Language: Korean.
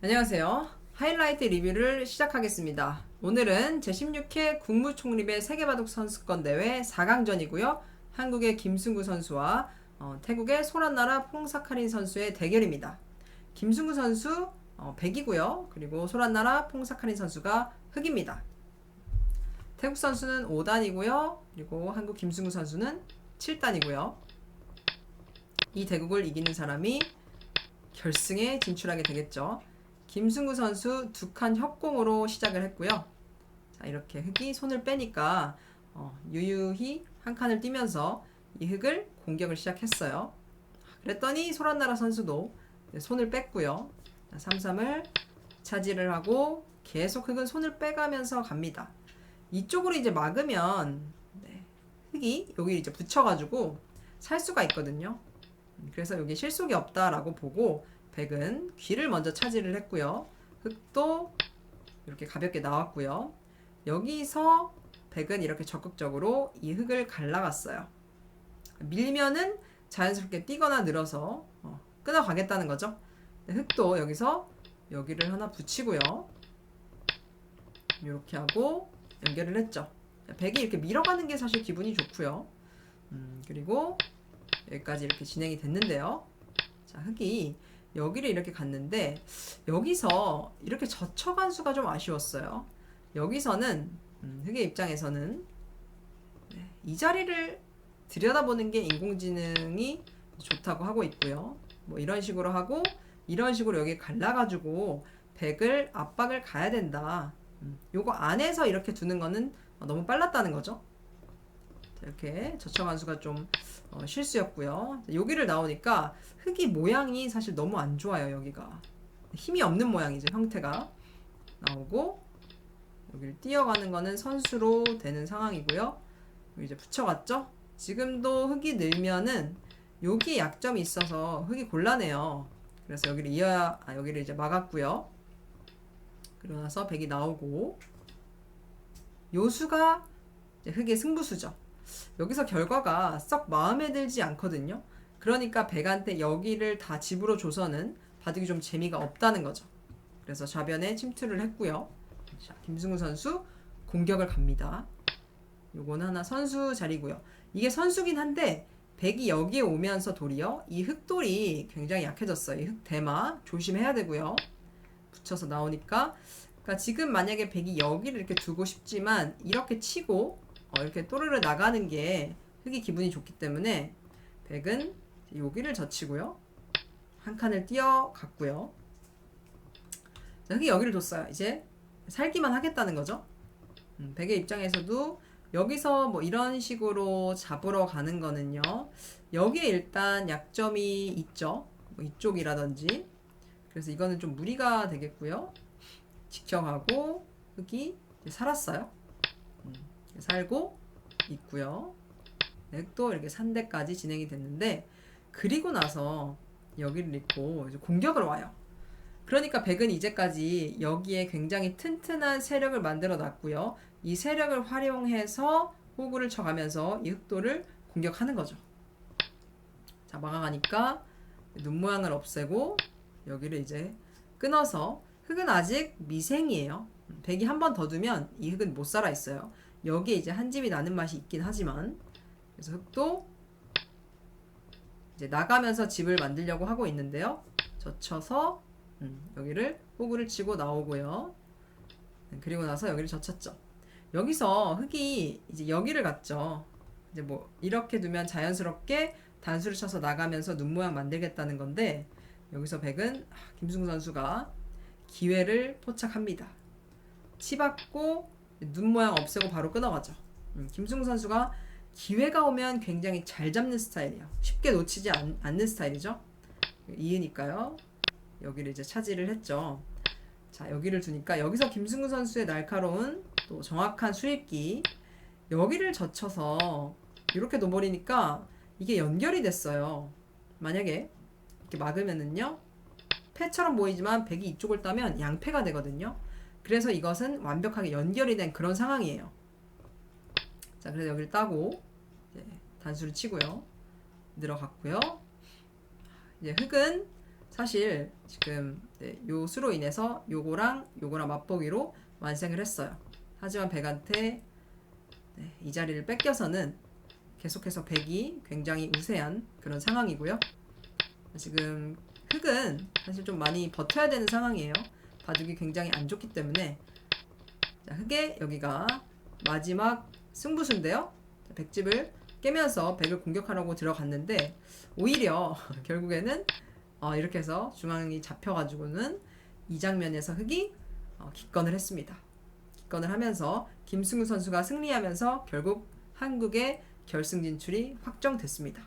안녕하세요. 하이라이트 리뷰를 시작하겠습니다. 오늘은 제16회 국무총리배 세계바둑 선수권 대회 4강전이고요. 한국의 김승구 선수와 어, 태국의 소란나라 퐁사카린 선수의 대결입니다. 김승구 선수 어, 100이고요. 그리고 소란나라 퐁사카린 선수가 흑입니다. 태국 선수는 5단이고요. 그리고 한국 김승구 선수는 7단이고요. 이 대국을 이기는 사람이 결승에 진출하게 되겠죠. 김승구 선수 두 칸 협공으로 시작을 했고요. 자, 이렇게 흑이 손을 빼니까 어, 유유히 한 칸을 뛰면서 이 흑을 공격을 시작했어요. 그랬더니 소란나라 선수도 손을 뺐고요. 자, 3-3을 차지를 하고 계속 흑은 손을 빼가면서 갑니다. 이쪽으로 이제 막으면 네, 흑이 여기 이제 붙여가지고 살 수가 있거든요. 그래서 여기 실속이 없다라고 보고 백은 귀를 먼저 차지를 했고요. 흑도 이렇게 가볍게 나왔고요. 여기서 백은 이렇게 적극적으로 이 흑을 갈라갔어요. 밀면은 자연스럽게 뛰거나 늘어서 어, 끊어가겠다는 거죠. 흑도 여기서 여기를 하나 붙이고요. 이렇게 하고 연결을 했죠. 백이 이렇게 밀어가는 게 사실 기분이 좋고요. 음, 그리고 여기까지 이렇게 진행이 됐는데요. 자, 흑이 여기를 이렇게 갔는데 여기서 이렇게 젖혀간 수가 좀 아쉬웠어요. 여기서는 음, 흑의 입장에서는 네, 이 자리를 들여다보는 게 인공지능이 좋다고 하고 있고요. 뭐 이런 식으로 하고 이런 식으로 여기 갈라가지고 백을 압박을 가야 된다. 음, 요거 안에서 이렇게 두는 거는 너무 빨랐다는 거죠. 이렇게 저청한 수가 좀 어, 실수였고요. 여기를 나오니까 흙이 모양이 사실 너무 안 좋아요. 여기가 힘이 없는 모양이죠. 형태가 나오고 여기를 뛰어가는 거는 선수로 되는 상황이고요. 이제 붙여갔죠. 지금도 흙이 늘면은 여기 약점이 있어서 흙이 곤란해요. 그래서 여기를 이어야 아, 여기를 이제 막았고요. 그러고 나서 백이 나오고 요수가 흙의 승부수죠. 여기서 결과가 썩 마음에 들지 않거든요. 그러니까 백한테 여기를 다 집으로 줘서는 바둑이 좀 재미가 없다는 거죠. 그래서 좌변에 침투를 했고요. 자, 김승우 선수 공격을 갑니다. 요거는 하나 선수 자리고요. 이게 선수긴 한데 백이 여기에 오면서 도리어 이 흑돌이 굉장히 약해졌어요. 이 흑대마 조심해야 되고요. 붙여서 나오니까 그러니까 지금 만약에 백이 여기를 이렇게 두고 싶지만 이렇게 치고 어, 이렇게 또르르 나가는 게 흙이 기분이 좋기 때문에 백은 여기를 젖히고요. 한 칸을 뛰어갔고요. 자, 흙이 여기를 뒀어요. 이제 살기만 하겠다는 거죠. 음, 백의 입장에서도 여기서 뭐 이런 식으로 잡으러 가는 거는요. 여기에 일단 약점이 있죠. 뭐 이쪽이라든지. 그래서 이거는 좀 무리가 되겠고요. 지켜가고 흙이 살았어요. 살고 있고요. 네, 또 이렇게 산대까지 진행이 됐는데 그리고 나서 여기를 이제 공격을 와요. 그러니까 백은 이제까지 여기에 굉장히 튼튼한 세력을 만들어 놨고요. 이 세력을 활용해서 호구를 쳐가면서 이 흑도를 공격하는 거죠. 자, 막아가니까 눈 모양을 없애고 여기를 이제 끊어서 흑은 아직 미생이에요. 백이 한 번 더 두면 이 흑은 못 살아 있어요. 여기에 이제 한 집이 나는 맛이 있긴 하지만 그래서 흑도 이제 나가면서 집을 만들려고 하고 있는데요. 젖혀서 음, 여기를 호구를 치고 나오고요. 네, 그리고 나서 여기를 젖혔죠. 여기서 흑이 이제 여기를 갔죠. 이제 뭐 이렇게 두면 자연스럽게 단수를 쳐서 나가면서 눈 모양 만들겠다는 건데 여기서 백은 아, 김승우 선수가 기회를 포착합니다. 치받고 눈 모양 없애고 바로 끊어가죠. 음, 김승우 선수가 기회가 오면 굉장히 잘 잡는 스타일이에요. 쉽게 놓치지 않, 않는 스타일이죠. 이으니까요. 여기를 이제 차지를 했죠. 자, 여기를 두니까 여기서 김승우 선수의 날카로운 또 정확한 수입기 여기를 젖혀서 이렇게 놓버리니까 이게 연결이 됐어요. 만약에 이렇게 막으면은요. 패처럼 보이지만 백이 이쪽을 따면 양패가 되거든요. 그래서 이것은 완벽하게 연결이 된 그런 상황이에요. 자, 그래서 여기를 따고 단수를 치고요. 늘어갔고요. 이제 흙은 사실 지금 네, 요 수로 인해서 요거랑 요거랑 맞보기로 완승을 했어요. 하지만 백한테 네, 이 자리를 뺏겨서는 계속해서 백이 굉장히 우세한 그런 상황이고요. 지금 흑은 사실 좀 많이 버텨야 되는 상황이에요. 바둑이 굉장히 안 좋기 때문에 자, 흑의 여기가 마지막 승부수인데요. 자, 백집을 깨면서 백을 공격하려고 들어갔는데 오히려 결국에는 어, 이렇게 해서 중앙이 잡혀가지고는 이 장면에서 흑이 어, 기권을 했습니다. 기권을 하면서 김승우 선수가 승리하면서 결국 한국의 결승 진출이 확정됐습니다.